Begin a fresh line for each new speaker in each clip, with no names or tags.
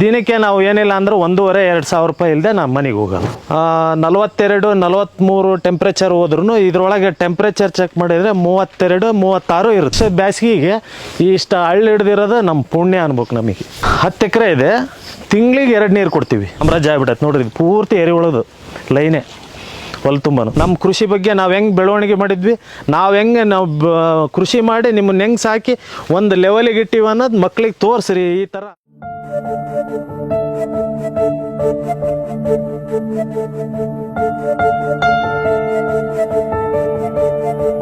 ದಿನಕ್ಕೆ ನಾವು ಏನಿಲ್ಲ ಅಂದ್ರೆ ಒಂದೂವರೆ, ಎರಡು ಸಾವಿರ ರೂಪಾಯಿ ಇಲ್ಲದೆ ನಮ್ಮ ಮನೆಗೆ ಹೋಗಲ್ಲ ನಲ್ವತ್ತೆರಡು ನಲವತ್ತ್ಮೂರು ಟೆಂಪ್ರೇಚರ್ ಹೋದ್ರೂ ಇದ್ರೊಳಗೆ ಟೆಂಪ್ರೇಚರ್ ಚೆಕ್ ಮಾಡಿದರೆ ಮೂವತ್ತೆರಡು, ಮೂವತ್ತಾರು ಇರುತ್ತೆ. ಬೇಸಿಗೆಗೆ ಇಷ್ಟ ಹಳ್ಳಿ ಹಿಡ್ದಿರೋದು ನಮ್ಮ ಪುಣ್ಯ ಅನ್ಬೇಕು ನಮಗೆ. ಹತ್ತು ಎಕರೆ ಇದೆ, ತಿಂಗಳಿಗೆ ಎರಡು ನೀರು ಕೊಡ್ತೀವಿ. ಅಮ್ರಾಜ್ ಆಗ್ಬಿಟ್ಟೈತೆ ನೋಡ್ರಿ ಪೂರ್ತಿ ಪೂರ್ತಿ ಎರೆಹುಳದು ಲೈನೇ, ಹೊಲ ತುಂಬ ನಮ್ಮ ಕೃಷಿ ಬಗ್ಗೆ ನಾವು ಹೆಂಗೆ ಬೆಳವಣಿಗೆ ಮಾಡಿದ್ವಿ, ನಾವು ಹೆಂಗೆ ನಾವು ಕೃಷಿ ಮಾಡಿ ನಿಮ್ಮನ್ನ ಹೆಂಗೆ ಸಾಕಿ ಒಂದು ಲೆವೆಲಿಗೆ ಇಟ್ಟಿವಿ ಅನ್ನೋದು ಮಕ್ಳಿಗೆ ತೋರಿಸ್ರಿ ಈ ಥರ Thank you.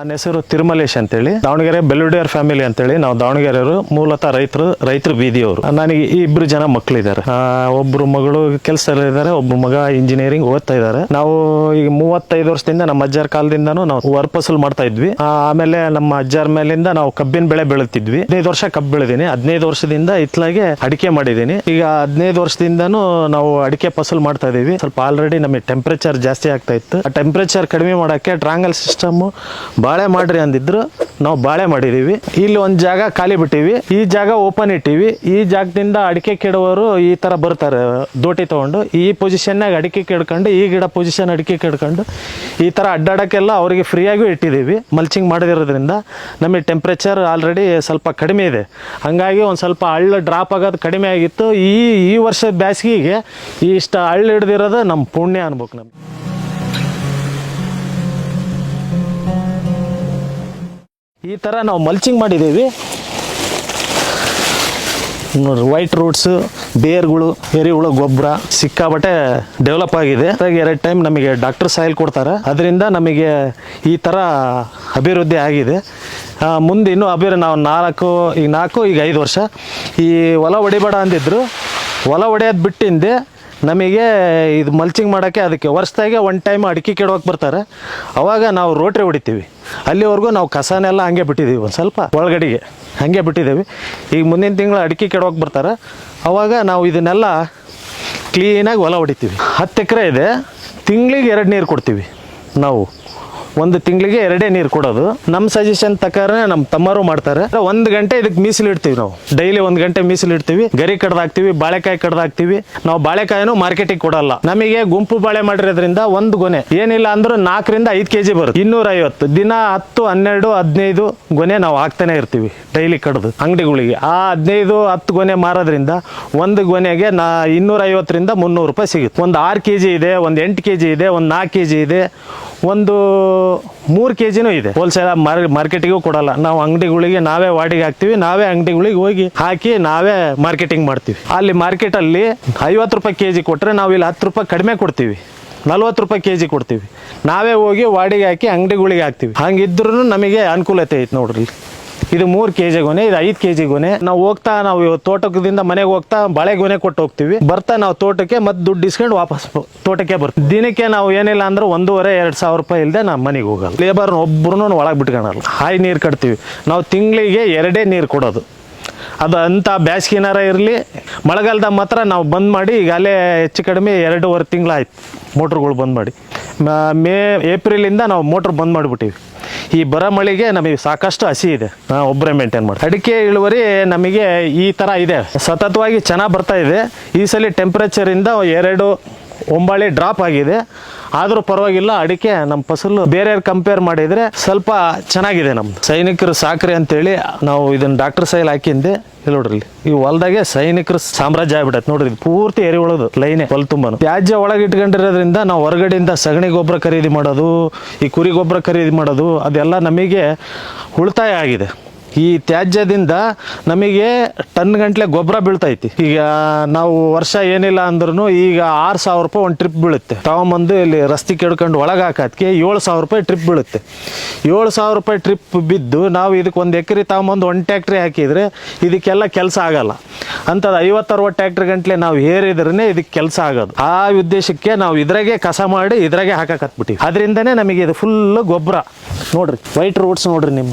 ನನ್ನ ಹೆಸರು ತಿರುಮಲೇಶ್ ಅಂತೇಳಿ. ದಾವಣಗೆರೆ ಬೆಲ್ಲುಡಿಯರ್ ಫ್ಯಾಮಿಲಿ ಅಂತೇಳಿ ನಾವು ದಾವಣಗೆರೆಯವರು ಮೂಲತಃ ರೈತರು ರೈತರು ಬೀದಿಯವರು. ನನಗೆ ಈ ಇಬ್ರು ಜನ ಮಕ್ಕಳಿದ್ದಾರೆ ಒಬ್ಬರು ಮಗಳು ಕೆಲಸದಲ್ಲಿದ್ದಾರೆ ಒಬ್ಬ ಮಗ ಇಂಜಿನಿಯರಿಂಗ್ ಓದ್ತಾ ಇದ್ದಾರೆ. ನಾವು ಈಗ ಮೂವತ್ತೈದು ವರ್ಷದಿಂದ ನಮ್ಮ ಅಜ್ಜಾರ ಕಾಲದಿಂದನೂ ನಾವು ವರ್ಪಸಲ್ ಮಾಡ್ತಾ ಇದ್ವಿ. ಆಮೇಲೆ ನಮ್ಮ ಅಜ್ಜಾರ ಮೇಲಿಂದ ನಾವು ಕಬ್ಬಿನ ಬೆಳೆ ಬೆಳೆತಿದ್ವಿ. ಹದಿನೈದು ವರ್ಷ ಕಬ್ಬು ಬೆಳೆದೀನಿ. ಹದಿನೈದು ವರ್ಷದಿಂದ ಇತ್ಲಾಗೆ ಅಡಿಕೆ ಮಾಡಿದ್ದೀನಿ ಈಗ ಹದಿನೈದು ವರ್ಷದಿಂದನೂ ನಾವು ಅಡಿಕೆ ಫಸಲ್ ಮಾಡ್ತಾ ಇದೀವಿ ಸ್ವಲ್ಪ ಆಲ್ರೆಡಿ ನಮಗೆ ಟೆಂಪ್ರೇಚರ್ ಜಾಸ್ತಿ ಆಗ್ತಾ ಇತ್ತು. ಆ ಟೆಂಪ್ರೇಚರ್ ಕಡಿಮೆ ಮಾಡೋಕ್ಕೆ ಟ್ರಾಂಗಲ್ ಸಿಸ್ಟಮ್ ಬಾಳೆ ಮಾಡ್ರಿ ಅಂದಿದ್ರು, ನಾವು ಬಾಳೆ ಮಾಡಿದೀವಿ. ಇಲ್ಲಿ ಒಂದು ಜಾಗ ಖಾಲಿ ಬಿಟ್ಟಿವಿ. ಈ ಜಾಗ ಓಪನ್ ಇಟ್ಟಿವಿ. ಈ ಜಾಗದಿಂದ ಅಡಿಕೆ ಕೆಡುವವರು ಈ ತರ ಬರ್ತಾರೆ, ದೋಟಿ ತಗೊಂಡು. ಈ ಪೊಸಿಷನ್ನಾಗ ಅಡಿಕೆ ಕೆಡ್ಕೊಂಡು, ಈ ಗಿಡ ಪೊಸಿಷನ್ ಅಡಿಕೆ ಕೆಡ್ಕೊಂಡು, ಈ ತರ ಅಡ್ಡಾಡಕ್ಕೆಲ್ಲ ಅವರಿಗೆ ಫ್ರೀಯಾಗೂ ಇಟ್ಟಿದ್ದೀವಿ ಮಲ್ಚಿಂಗ್ ಮಾಡದಿರೋದ್ರಿಂದ ನಮಗೆ ಟೆಂಪ್ರೇಚರ್ ಆಲ್ರೆಡಿ ಸ್ವಲ್ಪ ಕಡಿಮೆ ಇದೆ. ಹಂಗಾಗಿ ಒಂದು ಸ್ವಲ್ಪ ಹಳ್ಳ ಡ್ರಾಪ್ ಆಗೋದು ಕಡಿಮೆ ಆಗಿತ್ತು. ಈ ಈ ವರ್ಷದ ಬ್ಯಾಸಿಗೆಗೆ ಇಷ್ಟ ಹಳ್ಳು ಹಿಡ್ದಿರೋದು ನಮ್ಮ ಪುಣ್ಯ ಅನ್ಬೇಕು ನಮ್ಗೆ. ಈ ಥರ ನಾವು ಮಲ್ಚಿಂಗ್ ಮಾಡಿದ್ದೀವಿ ನೋಡ್ರಿ ವೈಟ್ ರೂಟ್ಸು ಬೇರ್ಗಳು ಎರೆಹುಳು, ಗೊಬ್ಬರ ಸಿಕ್ಕಾಬಟ್ಟೆ ಡೆವಲಪ್ ಆಗಿದೆ. ಎರಡು ಟೈಮ್ ನಮಗೆ ಡಾಕ್ಟರ್ ಸಾಯಿಲ್ ಕೊಡ್ತಾರೆ. ಅದರಿಂದ ನಮಗೆ ಈ ಥರ ಅಭಿವೃದ್ಧಿ ಆಗಿದೆ. ಮುಂದೆ ಇನ್ನೂ ಅಭಿವೃದ್ಧಿ, ನಾವು ನಾಲ್ಕು, ಈಗ ನಾಲ್ಕು, ಈಗ ಐದು ವರ್ಷ. ಈ ಹೊಲ ಹೊಡಿಬೇಡ ಅಂದಿದ್ರು, ಹೊಲ ಹೊಡೆಯೋದು ಬಿಟ್ಟಿಂದೆ ನಮಗೆ ಇದು ಮಲ್ಚಿಂಗ್ ಮಾಡೋಕ್ಕೆ ಅದಕ್ಕೆ ವರ್ಷದಾಗೆ ಒನ್ ಟೈಮ್ ಅಡಿಕೆ ಕೆಡೋಕೆ ಬರ್ತಾರೆ. ಅವಾಗ ನಾವು ರೋಟ್ರಿ ಹೊಡಿತೀವಿ. ಅಲ್ಲಿವರೆಗೂ ನಾವು ಕಸನೆಲ್ಲ ಹಂಗೆ ಬಿಟ್ಟಿದ್ದೀವಿ ಒಂದು ಸ್ವಲ್ಪ ಒಳಗಡೆಗೆ. ಹಾಗೆ ಬಿಟ್ಟಿದ್ದೀವಿ. ಈಗ ಮುಂದಿನ ತಿಂಗಳು ಅಡಿಕೆ ಕೆಡೋಕೆ ಬರ್ತಾರೆ. ಅವಾಗ ನಾವು ಇದನ್ನೆಲ್ಲ ಕ್ಲೀನಾಗಿ ಹೊಲ ಹೊಡಿತೀವಿ. ಹತ್ತು ಎಕರೆ ಇದೆ. ತಿಂಗಳಿಗೆ ಎರಡು ನೀರು ಕೊಡ್ತೀವಿ ನಾವು. ಒಂದು ತಿಂಗಳಿಗೆ ಎರಡೇ ನೀರು ಕೊಡೋದು. ನಮ್ಮ ಸಜೆಷನ್ ತಕ್ಕರೆ ನಮ್ಮ ತಮ್ಮರು ಮಾಡ್ತಾರೆ. ಒಂದು ಗಂಟೆ ಇದಕ್ಕೆ ಮೀಸಲಿಡ್ತೀವಿ ನಾವು. ಡೈಲಿ ಒಂದು ಗಂಟೆ ಮೀಸಲಿಡ್ತೀವಿ ಗರಿ ಕಡ್ದಾಕ್ತೀವಿ, ಬಾಳೆಕಾಯಿ ಕಡ್ದಾಕ್ತೀವಿ. ನಾವು ಬಾಳೆಕಾಯಿನೂ ಮಾರ್ಕೆಟಿಗೆ ಕೊಡಲ್ಲ. ನಮಗೆ ಗುಂಪು ಬಾಳೆ ಮಾಡಿರೋದ್ರಿಂದ ಒಂದು ಗೊನೆ. ಏನಿಲ್ಲ ಅಂದ್ರೆ ನಾಲ್ಕರಿಂದ ಐದು ಕೆ ಜಿ ಬರುತ್ತೆ. ಇನ್ನೂರ ಐವತ್ತು ದಿನ ಹತ್ತು, ಹನ್ನೆರಡು, ಹದಿನೈದು ಗೊನೆ ನಾವು ಹಾಕ್ತಾನೆ ಇರ್ತೀವಿ ಡೈಲಿ ಕಡ್ದು ಅಂಗಡಿಗಳಿಗೆ. ಆ ಹದಿನೈದು, ಹತ್ತು ಗೊನೆ ಮಾರೋದ್ರಿಂದ ಒಂದು ಗೊನೆಗೆ ನಾ ಇನ್ನೂರ ಐವತ್ತರಿಂದ ಮುನ್ನೂರು ರೂಪಾಯಿ ಸಿಗುತ್ತೆ. ಒಂದು ಆರು ಕೆ ಜಿ ಇದೆ, ಒಂದು ಎಂಟು ಕೆ ಜಿ ಇದೆ, ಒಂದು ನಾಲ್ಕು ಕೆ ಜಿ ಇದೆ. ಒಂದು ಮೂರು ಕೆ ಜಿನೂ ಇದೆ ಹೋಲ್ಸೇಲ್ ಮಾರ್ ಮಾರ್ಕೆಟಿಗೂ ಕೊಡಲ್ಲ. ನಾವು ಅಂಗಡಿಗಳಿಗೆ ನಾವೇ ವಾಡಿಗೆ ಹಾಕ್ತೀವಿ, ನಾವೇ ಅಂಗಡಿಗಳಿಗೆ ಹೋಗಿ ಹಾಕಿ ನಾವೇ ಮಾರ್ಕೆಟಿಂಗ್ ಮಾಡ್ತೀವಿ. ಅಲ್ಲಿ ಮಾರ್ಕೆಟಲ್ಲಿ ಐವತ್ತು ರೂಪಾಯಿ ಕೆ ಜಿ ಕೊಟ್ಟರೆ ನಾವು ಇಲ್ಲಿ ಹತ್ತು ರೂಪಾಯಿ ಕಡಿಮೆ ಕೊಡ್ತೀವಿ. ನಲ್ವತ್ತು ರೂಪಾಯಿ ಕೆ ಜಿ ಕೊಡ್ತೀವಿ. ನಾವೇ ಹೋಗಿ ವಾಡಿಗೆ ಹಾಕಿ ಅಂಗಡಿಗಳಿಗೆ ಹಾಕ್ತೀವಿ. ಹಂಗಿದ್ರೂ ನಮಗೆ ಅನುಕೂಲತೆ ಐತೆ ನೋಡ್ರಿ ಇದು ಮೂರ್ ಕೆ ಜಿ ಗೊನೆ, ಇದು ಐದ್ ಕೆ ಜಿ ಗೊನೆ. ನಾವು ಹೋಗ್ತಾ, ನಾವು ತೋಟಕದಿಂದ ಮನೆಗೆ ಹೋಗ್ತಾ, ಬಾಳೆ ಗೊನೆ ಕೊಟ್ಟು ಹೋಗ್ತೀವಿ. ಬರ್ತಾ ನಾವು ತೋಟಕ್ಕೆ ಮತ್ತೆ ದುಡ್ಡು ಇಸ್ಕೊಂಡು ವಾಪಸ್ ತೋಟಕ್ಕೆ ಬರ್ತೀವಿ. ದಿನಕ್ಕೆ ನಾವು ಏನಿಲ್ಲ ಅಂದ್ರೆ ಒಂದೂವರೆ, ಎರಡು ಸಾವಿರ ರೂಪಾಯಿ ಇಲ್ಲದೆ ನಾವು ಮನೆಗೆ ಹೋಗಲ್ಲ. ಲೇಬರ್ ಒಬ್ಬರು ಒಳಗೆ ಬಿಟ್ಕೊಳಲ್ಲ. ಹಾಯ್ ನೀರು ಕಟ್ತೀವಿ. ನಾವು ತಿಂಗಳಿಗೆ ಎರಡೇ ನೀರು ಕೊಡೋದು. ಅದು ಅಂಥ ಬ್ಯಾಸ್ಗಿನಾರ ಇರಲಿ ಮಳೆಗಾಲದಾಗ ಮಾತ್ರ ನಾವು ಬಂದ್ ಮಾಡಿ, ಈಗ ಅಲ್ಲೇ ಹೆಚ್ಚು ಕಡಿಮೆ ಎರಡೂವರೆ ತಿಂಗಳಾಯ್ತು ಮೋಟ್ರ್ಗಳು ಬಂದ್ ಮಾಡಿ. ಮೇ, ಏಪ್ರಿಲಿಂದ ನಾವು ಮೋಟ್ರ್ ಬಂದ್ ಮಾಡಿಬಿಟ್ಟಿವಿ. ಈ ಬರ ಮಳೆಗೆ ನಮಗೆ ಸಾಕಷ್ಟು ಹಸಿ ಇದೆ. ಒಬ್ಬರೇ ಮೇಂಟೈನ್ ಮಾಡಿ ಅಡಿಕೆ ಇಳುವರಿ ನಮಗೆ ಈ ಥರ ಇದೆ. ಸತತವಾಗಿ ಚೆನ್ನಾಗಿ ಬರ್ತಾ ಇದೆ. ಈ ಸಲ ಟೆಂಪ್ರೇಚರಿಂದ ಎರಡು ಒಂಬಾಳೆ ಡ್ರಾಪ್ ಆಗಿದೆ. ಆದರೂ ಪರವಾಗಿಲ್ಲ, ಅಡಿಕೆ ನಮ್ಮ ಫಸಲು ಬೇರೆ ಕಂಪೇರ್ ಮಾಡಿದರೆ ಸ್ವಲ್ಪ ಚೆನ್ನಾಗಿದೆ ನಮ್ಮದು ಸೈನಿಕರು ಸಾಕ್ರಿ ಅಂತೇಳಿ ನಾವು ಇದನ್ನು ಡಾಕ್ಟರ್ ಸೈಲ್ ಹಾಕಿಂದೆ, ಇಲ್ಲಿ ನೋಡ್ರಿ. ಈ ಹೊಲ್ದಾಗೆ ಸೈನಿಕರು ಸಾಮ್ರಾಜ್ಯ ಆಗ್ಬಿಡತ್ತೆ ನೋಡ್ರಿ ಪೂರ್ತಿ ಪೂರ್ತಿ ಒಳದು, ಲೈನೆ ಹೊಲ ತುಂಬಾನು. ತ್ಯಾಜ್ಯ ಒಳಗೆ ಇಟ್ಕೊಂಡಿರೋದ್ರಿಂದ ನಾವು ಹೊರಗಡೆಯಿಂದ ಸಗಣಿ ಗೊಬ್ಬರ ಖರೀದಿ ಮಾಡೋದು, ಈ ಕುರಿ ಗೊಬ್ಬರ ಖರೀದಿ ಮಾಡೋದು, ಅದೆಲ್ಲ ನಮಗೆ ಉಳಿತಾಯ ಆಗಿದೆ. ಈ ತ್ಯಾಜ್ಯದಿಂದ ನಮಗೆ ಟನ್ ಗಂಟ್ಲೆ ಗೊಬ್ಬರ ಬೀಳ್ತೈತಿ. ಈಗ ನಾವು ವರ್ಷ ಏನಿಲ್ಲ ಅಂದ್ರೂ ಈಗ ಆರು ಸಾವಿರ ರೂಪಾಯಿ ಒಂದು ಟ್ರಿಪ್ ಬೀಳುತ್ತೆ. ತಗೊಂಬಂದು ಇಲ್ಲಿ ರಸ್ತೆ ಕೆಡ್ಕೊಂಡು ಒಳಗೆ ಹಾಕೋದಕ್ಕೆ ಏಳು ಸಾವಿರ ರೂಪಾಯಿ ಟ್ರಿಪ್ ಬೀಳುತ್ತೆ. ಏಳು ಸಾವಿರ ರೂಪಾಯಿ ಟ್ರಿಪ್ ಬಿದ್ದು ನಾವು ಇದಕ್ಕೆ ಒಂದು ಎಕರೆ ತಗೊಂಬಂದು ಒಂದು ಟ್ಯಾಕ್ಟ್ರಿ ಹಾಕಿದರೆ ಇದಕ್ಕೆಲ್ಲ ಕೆಲಸ ಆಗಲ್ಲ. ಅಂಥದ್ದು ಐವತ್ತರವತ್ತು ಟ್ಯಾಕ್ಟ್ರಿ ಗಂಟ್ಲೆ ನಾವು ಹೇರಿದ್ರೇ ಇದಕ್ಕೆ ಕೆಲಸ ಆಗೋದು. ಆ ಉದ್ದೇಶಕ್ಕೆ ನಾವು ಇದ್ರಾಗೆ ಕಸ ಮಾಡಿ ಇದ್ರಾಗೆ ಹಾಕಕ್ಕೆ ಹತ್ಬಿಟ್ಟಿವಿ. ಅದರಿಂದನೇ ನಮಗೆ ಇದು ಫುಲ್ಲು ಗೊಬ್ಬರ. ನೋಡ್ರಿ ವೈಟ್ ರೂಟ್ಸ್ ನೋಡ್ರಿ ನಿಮ್ಮ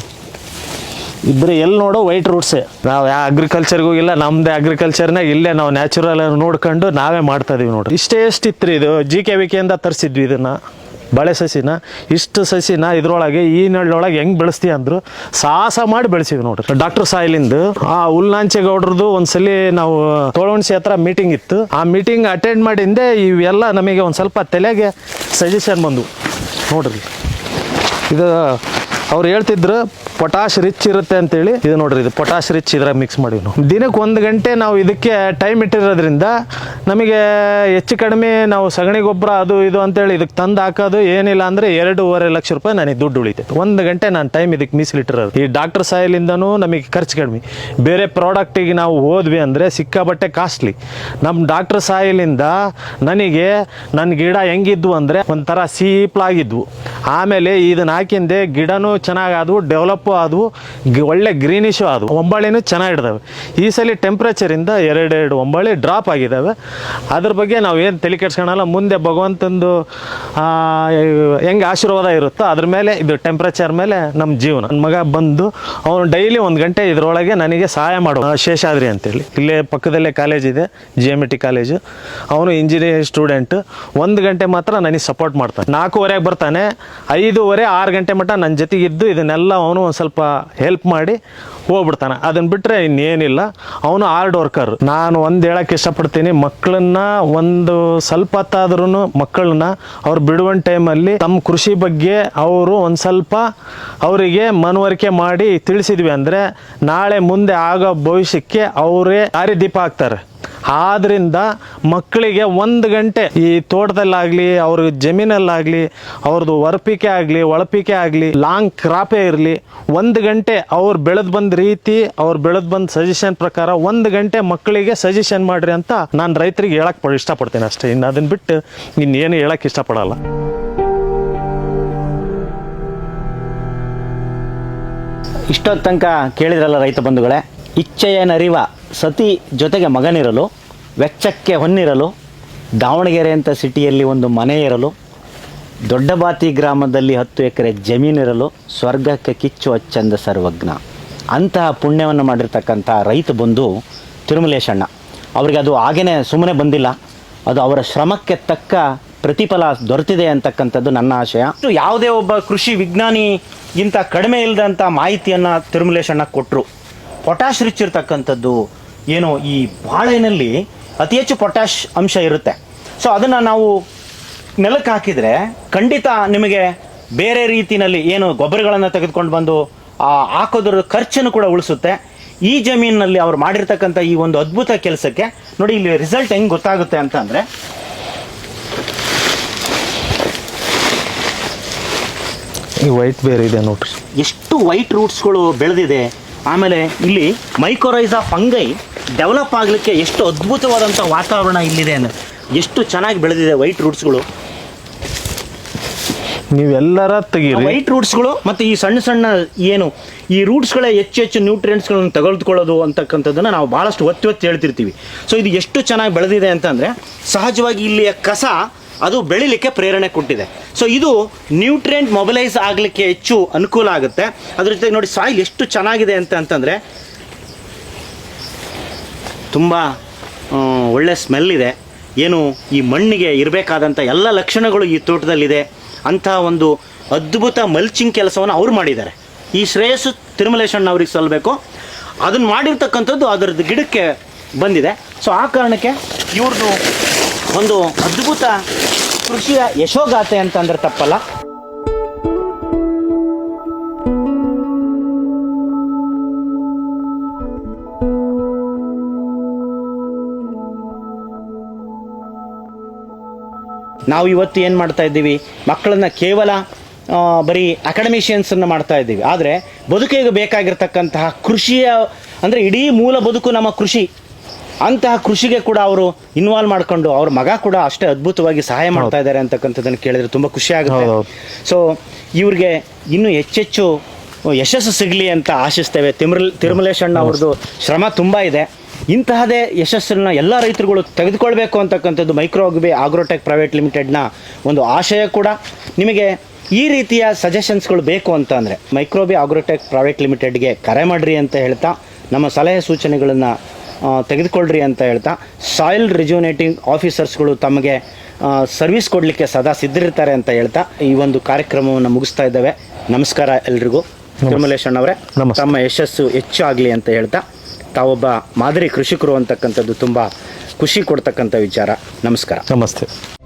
ಇಬ್ಬರು ಎಲ್ಲಿ ನೋಡೋ ವೈಟ್ ರೂಟ್ಸೇ ನಾವು ಯಾವ ಅಗ್ರಿಕಲ್ಚರ್ಗೂ ಇಲ್ಲ, ನಮ್ದೇ ಅಗ್ರಿಕಲ್ಚರ್ನಾಗ ಇಲ್ಲೇ ನಾವು ನ್ಯಾಚುರಲ್ ನೋಡ್ಕೊಂಡು ನಾವೇ ಮಾಡ್ತಾ ಇದೀವಿ ನೋಡ್ರಿ. ಇಷ್ಟೇ ಎಷ್ಟಿತ್ತು ಇದು? ಜಿ ಕೆ ವಿ ಕೆಯಿಂದ ತರಿಸಿದ್ವಿ ಇದನ್ನ, ಬಳೆ ಸಸಿನ. ಇಷ್ಟು ಸಸಿನ ಇದ್ರೊಳಗೆ ಈ ನಳ್ಳೊಳಗೆ ಹೆಂಗೆ ಬೆಳೆಸ್ತೀವಿ ಅಂದ್ರು ಸಾಹಸ ಮಾಡಿ ಬೆಳೆಸಿದ್ವಿ ನೋಡ್ರಿ. ಡಾಕ್ಟರ್ ಸಾಯಿಲಿಂದ ಆ ಉಲ್ನಾಂಚೇಗೌಡ್ರದ್ದು ಒಂದ್ಸಲಿ ನಾವು ತೋಳವಣಸಿ ಹತ್ರ ಮೀಟಿಂಗ್ ಇತ್ತು. ಆ ಮೀಟಿಂಗ್ ಅಟೆಂಡ್ ಮಾಡಿಂದೆ ಇವೆಲ್ಲ ನಮಗೆ ಒಂದು ಸ್ವಲ್ಪ ತಲೆಗೆ ಸಜೆಷನ್ ಬಂದು ನೋಡ್ರಿ. ಇದು ಅವ್ರು ಹೇಳ್ತಿದ್ರು ಪೊಟಾಶ್ ರಿಚ್ ಇರುತ್ತೆ ಅಂತೇಳಿ ಇದು ನೋಡ್ರಿ, ಇದು ಪೊಟಾಶ್ ರಿಚ್ ಇದ್ರಾಗ ಮಿಕ್ಸ್ ಮಾಡಿವಿ ದಿನಕ್ಕೆ ಒಂದು ಗಂಟೆ ನಾವು ಇದಕ್ಕೆ ಟೈಮ್ ಇಟ್ಟಿರೋದ್ರಿಂದ ನಮಗೆ ಹೆಚ್ಚು ಕಡಿಮೆ ನಾವು ಸಗಣಿ ಗೊಬ್ಬರ ಅದು ಇದು ಅಂತೇಳಿ ಇದಕ್ಕೆ ತಂದು ಹಾಕೋದು ಏನಿಲ್ಲ ಅಂದರೆ ಎರಡೂವರೆ ಲಕ್ಷ ರೂಪಾಯಿ ನನಗೆ ದುಡ್ಡು ಉಳಿತೈತೆ. ಒಂದು ಗಂಟೆ ನಾನು ಟೈಮ್ ಇದಕ್ಕೆ ಮೀಸಲಿಟ್ಟಿರೋದು ಈ ಡಾಕ್ಟರ್ ಸಾಯಲಿಂದನೂ ನಮಗೆ ಖರ್ಚು ಕಡಿಮೆ. ಬೇರೆ ಪ್ರಾಡಕ್ಟಿಗೆ ನಾವು ಹೋದ್ವಿ ಅಂದರೆ ಸಿಕ್ಕಾಬಟ್ಟೆ ಕಾಸ್ಟ್ಲಿ ನಮ್ಮ ಡಾಕ್ಟರ್ ಸಾಯಲಿಂದ ನನಗೆ ನನ್ನ ಗಿಡ ಹೆಂಗಿದ್ವು ಅಂದರೆ ಒಂಥರ ಸೀಪ್ಲಾಗಿದ್ವು ಆಮೇಲೆ ಇದನ್ನ ಹಾಕಿಂದೆ ಗಿಡನೂ ಚೆನ್ನಾಗಾದವು ಡೆವಲಪ್ಪು ಆದವು ಒಳ್ಳೆ ಗ್ರೀನಿಶು ಆದವು. ಒಂಬಾಳಿನೂ ಚೆನ್ನಾಗಿಡ್ದವೆ. ಈ ಸಲ ಟೆಂಪ್ರೇಚರಿಂದ ಎರಡೆರಡು ಒಂಬಾಳಿ ಡ್ರಾಪ್ ಆಗಿದ್ದಾವೆ ಅದ್ರ ಬಗ್ಗೆ ನಾವು ಏನು ತಲೆ ಕೆಡ್ಸ್ಕೊಳಲ್ಲ. ಮುಂದೆ ಭಗವಂತಂದು ಹೆಂಗೆ ಆಶೀರ್ವಾದ ಇರುತ್ತೋ ಅದ್ರ ಮೇಲೆ, ಇದು ಟೆಂಪ್ರೇಚರ್ ಮೇಲೆ ನಮ್ಮ ಜೀವನ. ನನ್ನ ಮಗ ಬಂದು, ಅವನು ಡೈಲಿ ಒಂದು ಗಂಟೆ ಇದರೊಳಗೆ ನನಗೆ ಸಹಾಯ ಮಾಡುವ. ಶೇಷಾದ್ರಿ ಅಂತೇಳಿ. ಇಲ್ಲೇ ಪಕ್ಕದಲ್ಲೇ ಕಾಲೇಜ್ ಇದೆ ಜಿ ಎಂ ಟಿ ಕಾಲೇಜು ಅವನು ಇಂಜಿನಿಯರಿಂಗ್ ಸ್ಟೂಡೆಂಟ್ ಒಂದು ಗಂಟೆ ಮಾತ್ರ ನನಗೆ ಸಪೋರ್ಟ್ ಮಾಡ್ತಾನೆ. ನಾಲ್ಕೂವರೆಗೆ ಬರ್ತಾನೆ. ಐದೂವರೆ, ಆರು ಗಂಟೆ ಮಟ್ಟ ನನ್ನ ಜೊತೆಗಿದ್ದು. ಇದನ್ನೆಲ್ಲ ಅವನು ಸ್ವಲ್ಪ ಹೆಲ್ಪ್ ಮಾಡಿ ಹೋಗ್ಬಿಡ್ತಾನೆ. ಅದನ್ನು ಬಿಟ್ಟರೆ ಇನ್ನೇನಿಲ್ಲ. ಅವನು ಹಾರ್ಡ್ ವರ್ಕರ್ ನಾನು ಒಂದು ಹೇಳಕ್ಕೆ ಇಷ್ಟಪಡ್ತೀನಿ ಮಕ್ಕಳನ್ನ ಒಂದು ಸ್ವಲ್ಪ ಹೊತ್ತಾದ್ರೂ ಮಕ್ಕಳನ್ನ ಅವ್ರು ಬಿಡುವ ಟೈಮಲ್ಲಿ ತಮ್ಮ ಕೃಷಿ ಬಗ್ಗೆ ಅವರು ಒಂದು ಸ್ವಲ್ಪ ಅವರಿಗೆ ಮನವರಿಕೆ ಮಾಡಿ ತಿಳಿಸಿದ್ವಿ ಅಂದರೆ ನಾಳೆ ಮುಂದೆ ಆಗೋ ಭವಿಷ್ಯಕ್ಕೆ ಅವರೇ ದಾರಿದೀಪ ಆಗ್ತಾರೆ. ಆದ್ರಿಂದ ಮಕ್ಕಳಿಗೆ ಒಂದು ಗಂಟೆ ಈ ತೋಟದಲ್ಲಾಗಲಿ, ಅವ್ರ ಜಮೀನಲ್ಲಾಗಲಿ, ಅವ್ರದ್ದು ಹೊರಪಿಕೆ ಆಗಲಿ, ಒಳಪಿಕೆ ಆಗಲಿ, ಲಾಂಗ್ ಕ್ರಾಪೇ ಇರಲಿ, ಒಂದು ಗಂಟೆ ಅವ್ರು ಬೆಳೆದು ಬಂದ ರೀತಿ, ಅವ್ರು ಬೆಳೆದು ಬಂದ ಸಜೆಷನ್ ಪ್ರಕಾರ ಒಂದು ಗಂಟೆ ಮಕ್ಕಳಿಗೆ ಸಜೆಷನ್ ಮಾಡ್ರಿ ಅಂತ ನಾನು ರೈತರಿಗೆ ಹೇಳಕ್ಕೆ ಇಷ್ಟಪಡ್ತೀನಿ ಅಷ್ಟೇ. ಇನ್ನು ಅದನ್ನ ಬಿಟ್ಟು ಇನ್ನೇನು ಹೇಳಕ್ಕೆ ಇಷ್ಟಪಡಲ್ಲ.
ಇಷ್ಟೊತ್ತು ತನಕ ಕೇಳಿದ್ರಲ್ಲ ರೈತ ಬಂಧುಗಳೇ? ಇಚ್ಛೆಯನರಿವ ಸತಿ ಜೊತೆಗೆ ಮಗನಿರಲು, ವೆಚ್ಚಕ್ಕೆ ಹೊನ್ನಿರಲು, ದಾವಣಗೆರೆ ಅಂತ ಸಿಟಿಯಲ್ಲಿ ಒಂದು ಮನೆ ಇರಲು, ದೊಡ್ಡಬಾತಿ ಗ್ರಾಮದಲ್ಲಿ ಹತ್ತು ಎಕರೆ ಜಮೀನಿರಲು, ಸ್ವರ್ಗಕ್ಕೆ ಕಿಚ್ಚು ಅಚ್ಚಂದ ಸರ್ವಜ್ಞ. ಅಂತಹ ಪುಣ್ಯವನ್ನು ಮಾಡಿರ್ತಕ್ಕಂಥ ರೈತ ಬಂದು ತಿರುಮಲೇಶಣ್ಣ. ಅವರಿಗೆ ಅದು ಹಾಗೇ ಸುಮ್ಮನೆ ಬಂದಿಲ್ಲ. ಅದು ಅವರ ಶ್ರಮಕ್ಕೆ ತಕ್ಕ ಪ್ರತಿಫಲ ದೊರೆತಿದೆ ಅಂತಕ್ಕಂಥದ್ದು ನನ್ನ ಆಶಯ. ಯಾವುದೇ ಒಬ್ಬ ಕೃಷಿ ವಿಜ್ಞಾನಿಗಿಂತ ಕಡಿಮೆ ಇಲ್ಲದಂಥ ಮಾಹಿತಿಯನ್ನು ತಿರುಮಲೇಶಣ್ಣ ಕೊಟ್ಟರು ಪೊಟ್ಯಾಶ್ ರಿಚ್ ಇರ್ತಕ್ಕಂಥದ್ದು ಏನು ಈ ಬಾಳೆನಲ್ಲಿ ಅತಿ ಹೆಚ್ಚು ಪೊಟ್ಯಾಶ್ ಅಂಶ ಇರುತ್ತೆ. ಸೊ ಅದನ್ನು ನಾವು ನೆಲಕ್ಕೆ ಹಾಕಿದರೆ ಖಂಡಿತ ನಿಮಗೆ ಬೇರೆ ರೀತಿಯಲ್ಲಿ ಏನು ಗೊಬ್ಬರಗಳನ್ನು ತೆಗೆದುಕೊಂಡು ಬಂದು ಆ ಹಾಕೋದ್ರ ಖರ್ಚನ್ನು ಕೂಡ ಉಳಿಸುತ್ತೆ. ಈ ಜಮೀನಿನಲ್ಲಿ ಅವ್ರು ಮಾಡಿರ್ತಕ್ಕಂಥ ಈ ಒಂದು ಅದ್ಭುತ ಕೆಲಸಕ್ಕೆ ನೋಡಿ ಇಲ್ಲಿ ರಿಸಲ್ಟ್ ಹೆಂಗೆ ಗೊತ್ತಾಗುತ್ತೆ ಅಂತ ಅಂದರೆ
ಈ ವೈಟ್ ಬೇರೆ ಇದೆ ನೋಡ್ರಿ.
ಎಷ್ಟು ವೈಟ್ ರೂಟ್ಸ್ಗಳು ಬೆಳೆದಿದೆ. ಆಮೇಲೆ ಇಲ್ಲಿ ಮೈಕೋರೈಸಾ ಫಂಗೈ ಡೆವಲಪ್ ಆಗಲಿಕ್ಕೆ ಎಷ್ಟು ಅದ್ಭುತವಾದಂಥ ವಾತಾವರಣ ಇಲ್ಲಿದೆ ಅಂದರೆ ಎಷ್ಟು ಚೆನ್ನಾಗಿ ಬೆಳೆದಿದೆ ವೈಟ್ ರೂಟ್ಸ್ಗಳು
ನೀವೆಲ್ಲರ ತೆಗೀರಿ.
ವೈಟ್ ರೂಟ್ಸ್ಗಳು ಮತ್ತು ಈ ಸಣ್ಣ ಸಣ್ಣ ಏನು ಈ ರೂಟ್ಸ್ಗಳೇ ಹೆಚ್ಚು ಹೆಚ್ಚು ನ್ಯೂಟ್ರಿಯೆಂಟ್ಸ್ಗಳನ್ನು ತೆಗೆದುಕೊಳ್ಳೋದು ಅಂತಕ್ಕಂಥದ್ದನ್ನು ನಾವು ಭಾಳಷ್ಟು ಒತ್ತಿ ಒತ್ತಿ ಹೇಳ್ತಿರ್ತೀವಿ. ಸೊ ಇದು ಎಷ್ಟು ಚೆನ್ನಾಗಿ ಬೆಳೆದಿದೆ ಅಂತಂದರೆ ಸಹಜವಾಗಿ ಇಲ್ಲಿಯ ಕಸ ಅದು ಬೆಳಿಲಿಕ್ಕೆ ಪ್ರೇರಣೆ ಕೊಟ್ಟಿದೆ. ಸೊ ಇದು ನ್ಯೂಟ್ರಿಯೆಂಟ್ ಮೊಬಿಲೈಸ್ ಆಗಲಿಕ್ಕೆ ಹೆಚ್ಚು ಅನುಕೂಲ ಆಗುತ್ತೆ. ಅದ್ರ ಜೊತೆಗೆ ನೋಡಿ ಸಾಯಿಲ್ ಎಷ್ಟು ಚೆನ್ನಾಗಿದೆ ಅಂತ ಅಂತಂದರೆ, ತುಂಬ ಒಳ್ಳೆ ಸ್ಮೆಲ್ ಇದೆ. ಏನು, ಈ ಮಣ್ಣಿಗೆ ಇರಬೇಕಾದಂಥ ಎಲ್ಲ ಲಕ್ಷಣಗಳು ಈ ತೋಟದಲ್ಲಿದೆ. ಅಂತಹ ಒಂದು ಅದ್ಭುತ ಮಲ್ಚಿಂಗ್ ಕೆಲಸವನ್ನು ಅವ್ರು ಮಾಡಿದ್ದಾರೆ. ಈ ಶ್ರೇಯಸ್ಸು ತಿರುಮಲೇಶಣ್ಣ ಅವ್ರಿಗೆ ಸಲ್ಲಬೇಕು ಅದನ್ನು ಮಾಡಿರ್ತಕ್ಕಂಥದ್ದು ಅದರದ್ದು ಗಿಡಕ್ಕೆ ಬಂದಿದೆ. ಸೊ ಆ ಕಾರಣಕ್ಕೆ ಇವ್ರದ್ದು ಒಂದು ಅದ್ಭುತ ಕೃಷಿಯ ಯಶೋಗಾಥೆ ಅಂತಂದ್ರೆ ತಪ್ಪಲ್ಲ. ನಾವು ಇವತ್ತು ಏನು ಮಾಡ್ತಾ ಇದ್ದೀವಿ? ಮಕ್ಕಳನ್ನ ಕೇವಲ ಬರೀ ಅಕಾಡೆಮಿಷಿಯನ್ಸನ್ನು ಮಾಡ್ತಾ ಇದ್ದೀವಿ. ಆದರೆ ಬದುಕಿಗೆ ಬೇಕಾಗಿರ್ತಕ್ಕಂತಹ ಕೃಷಿಯ, ಅಂದರೆ ಇಡೀ ಮೂಲ ಬದುಕು ನಮ್ಮ ಕೃಷಿ. ಅಂತಹ ಕೃಷಿಗೆ ಕೂಡ ಅವರು ಇನ್ವಾಲ್ವ್ ಮಾಡ್ಕೊಂಡು ಅವ್ರ ಮಗ ಕೂಡ ಅಷ್ಟೇ ಅದ್ಭುತವಾಗಿ ಸಹಾಯ ಮಾಡ್ತಾ ಇದ್ದಾರೆ ಅಂತಕ್ಕಂಥದ್ದನ್ನು ಕೇಳಿದ್ರೆ ತುಂಬ ಖುಷಿ ಆಗುತ್ತೆ. ಸೊ ಇವ್ರಿಗೆ ಇನ್ನೂ ಹೆಚ್ಚೆಚ್ಚು ಯಶಸ್ಸು ಸಿಗಲಿ ಅಂತ ಆಶಿಸ್ತೇವೆ. ತಿಮಲ್ ತಿರುಮಲೇಶ್ ಅಣ್ಣ ಅವ್ರದ್ದು ಶ್ರಮ ತುಂಬ ಇದೆ. ಇಂತಹದೇ ಯಶಸ್ಸನ್ನು ಎಲ್ಲ ರೈತರುಗಳು ತೆಗೆದುಕೊಳ್ಬೇಕು ಅಂತಕ್ಕಂಥದ್ದು ಮೈಕ್ರೋಗ್ಬೆ ಆಗ್ರೋಟೆಕ್ ಪ್ರೈವೇಟ್ ಲಿಮಿಟೆಡ್ನ ಒಂದು ಆಶಯ ಕೂಡ. ನಿಮಗೆ ಈ ರೀತಿಯ ಸಜೆಷನ್ಸ್ಗಳು ಬೇಕು ಅಂತ ಅಂದರೆ ಮೈಕ್ರೋಬಿ ಆಗ್ರೋಟೆಕ್ ಪ್ರೈವೇಟ್ ಲಿಮಿಟೆಡ್ಗೆ ಕರೆ ಮಾಡಿರಿ ಅಂತ ಹೇಳ್ತಾ ನಮ್ಮ ಸಲಹೆ ಸೂಚನೆಗಳನ್ನು ತೆಗೆದುಕೊಳ್ಳ್ರಿ ಅಂತ ಹೇಳ್ತಾ ಸಾಯಿಲ್ ರಿಜ್ಯುನೇಟಿಂಗ್ ಆಫೀಸರ್ಸ್ಗಳು ತಮಗೆ ಸರ್ವಿಸ್ ಕೊಡಲಿಕ್ಕೆ ಸದಾ ಸಿದ್ಧರಿರ್ತಾರೆ ಅಂತ ಹೇಳ್ತಾ ಈ ಒಂದು ಕಾರ್ಯಕ್ರಮವನ್ನು ಮುಗಿಸ್ತಾ ಇದ್ದಾವೆ. ನಮಸ್ಕಾರ ಎಲ್ರಿಗೂ. ತಿರುಮಲೇಶ್
ಅವರೇ
ತಮ್ಮ ಯಶಸ್ಸು ಹೆಚ್ಚು ಆಗಲಿ ಅಂತ ಹೇಳ್ತಾ ತಾವೊಬ್ಬ ಮಾದರಿ ಕೃಷಿಕರು ಅಂತಕ್ಕಂಥದ್ದು ತುಂಬ ಖುಷಿ ಕೊಡ್ತಕ್ಕಂಥ ವಿಚಾರ. ನಮಸ್ಕಾರ.
ನಮಸ್ತೆ.